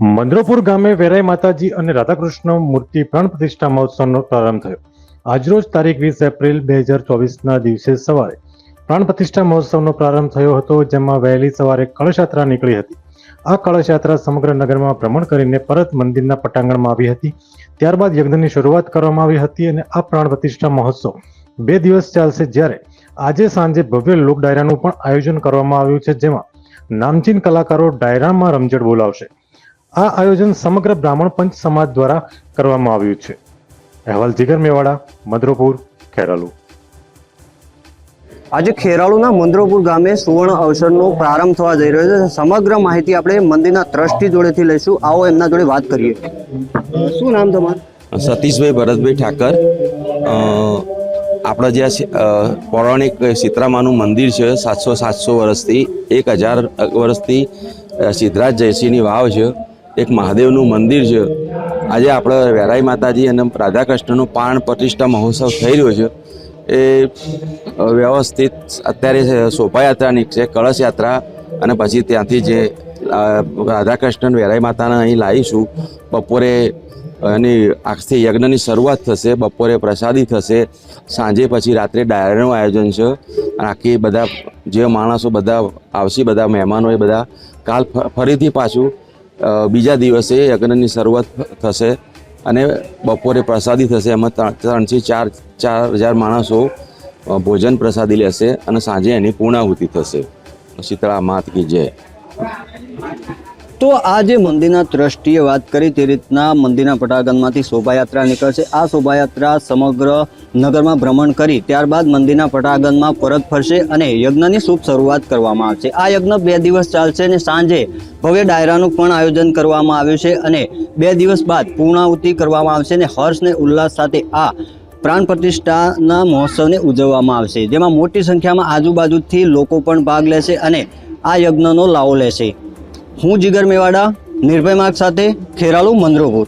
મંદ્રોપુર ગામે વેરાઈ માતાજી અને રાધાકૃષ્ણ મૂર્તિ પ્રાણ પ્રતિષ્ઠા મહોત્સવનો પ્રારંભ થયો. આજરોજ તારીખ વીસ એપ્રિલ બે હજાર ચોવીસના દિવસે સવારે પ્રાણ પ્રતિષ્ઠા મહોત્સવનો પ્રારંભ થયો હતો, જેમાં વહેલી સવારે કળશયાત્રા નીકળી હતી. આ કળશયાત્રા સમગ્ર નગરમાં ભ્રમણ કરીને પરત મંદિરના પટાંગણમાં આવી હતી. ત્યારબાદ યજ્ઞની શરૂઆત કરવામાં આવી હતી અને આ પ્રાણ પ્રતિષ્ઠા મહોત્સવ બે દિવસ ચાલશે જ્યારે આજે સાંજે ભવ્ય લોક ડાયરાનું પણ આયોજન કરવામાં આવ્યું છે, જેમાં નામચીન કલાકારો ડાયરામાં રમઝટ બોલાવશે. આ આયોજન સમગ્ર બ્રાહ્મણ પંચ સમાજ દ્વારા કરવામાં આવ્યું છે. અહેવાલ જીગર મેવાડા મદ્રોપુર ખેરાલુ. આજે ખેરાલુના મંદ્રોપુર ગામે સુવર્ણ અવસરનો પ્રારંભ થવા જઈ રહ્યો છે. સમગ્ર માહિતી આપણે મંદિરના ટ્રસ્ટી જોડેથી લઈશું. આવો એમના જોડે વાત કરીએ. શું નામ તમારું? સતીશભાઈ ભરતભાઈ ઠાકર. આપણા જે આ સી- અ, પૌરાણિક સીતરામાનું મંદિર છે સાતસો સાતસો વર્ષથી એક હજાર વર્ષથી સિદ્ધરાજ જયસિંહની વાવ છે. એક મહાદેવનું મંદિર છે. આજે આપણે વેરાઈ માતાજી અને રાધાકૃષ્ણનો પાણ પ્રતિષ્ઠા મહોત્સવ થઈ રહ્યો છે. એ વ્યવસ્થિત અત્યારે શોભાયાત્રા નીકળશે કળશ યાત્રા અને પછી ત્યાંથી જે અ, રાધાકૃષ્ણ વેરાઈ માતાને અહીં લાવીશું. બપોરે એની આજથી યજ્ઞની શરૂઆત થશે બપોરે પ્રસાદી થશે સાંજે પછી રાત્રે ડાયરાનું આયોજન છે. અને આખી બધા જે માણસો બધા આવશે બધા મહેમાનો એ બધા કાલ ફરીથી પાછું બીજા દિવસે યજ્ઞની શરૂઆત થશે અને બપોરે પ્રસાદી થશે. એમાં ત્રણ- ત્રણથી ચાર ચાર હજાર માણસો ભોજન પ્રસાદી લેશે અને સાંજે એની પૂર્ણાહુતિ થશે. શીતળા માત કી જય. તો આ જે મંદિરના ટ્રસ્ટીએ વાત કરી તે રીતના મંદિરના પટાગણમાંથી શોભાયાત્રા નીકળશે. આ શોભાયાત્રા સમગ્ર નગરમાં ભ્રમણ કરી ત્યારબાદ મંદિરના પટાગણમાં પરત ફરશે અને યજ્ઞની શુભ શરૂઆત કરવામાં આવશે. આ યજ્ઞ બે દિવસ ચાલશે અને સાંજે ભવ્ય ડાયરાનું પણ આયોજન કરવામાં આવ્યું છે અને બે દિવસ બાદ પૂર્ણાહુતિ કરવામાં આવશે અને હર્ષ અને ઉલ્લાસ સાથે આ પ્રાણ પ્રતિષ્ઠાના મહોત્સવને ઉજવવામાં આવશે. જેમાં મોટી સંખ્યામાં આજુબાજુથી લોકો પણ ભાગ લેશે અને આ યજ્ઞનો લાવો લેશે. હું જીગર મેવાડા નિર્ભય માર્ગ સાથે ખેરાલુ મંદરોપુર.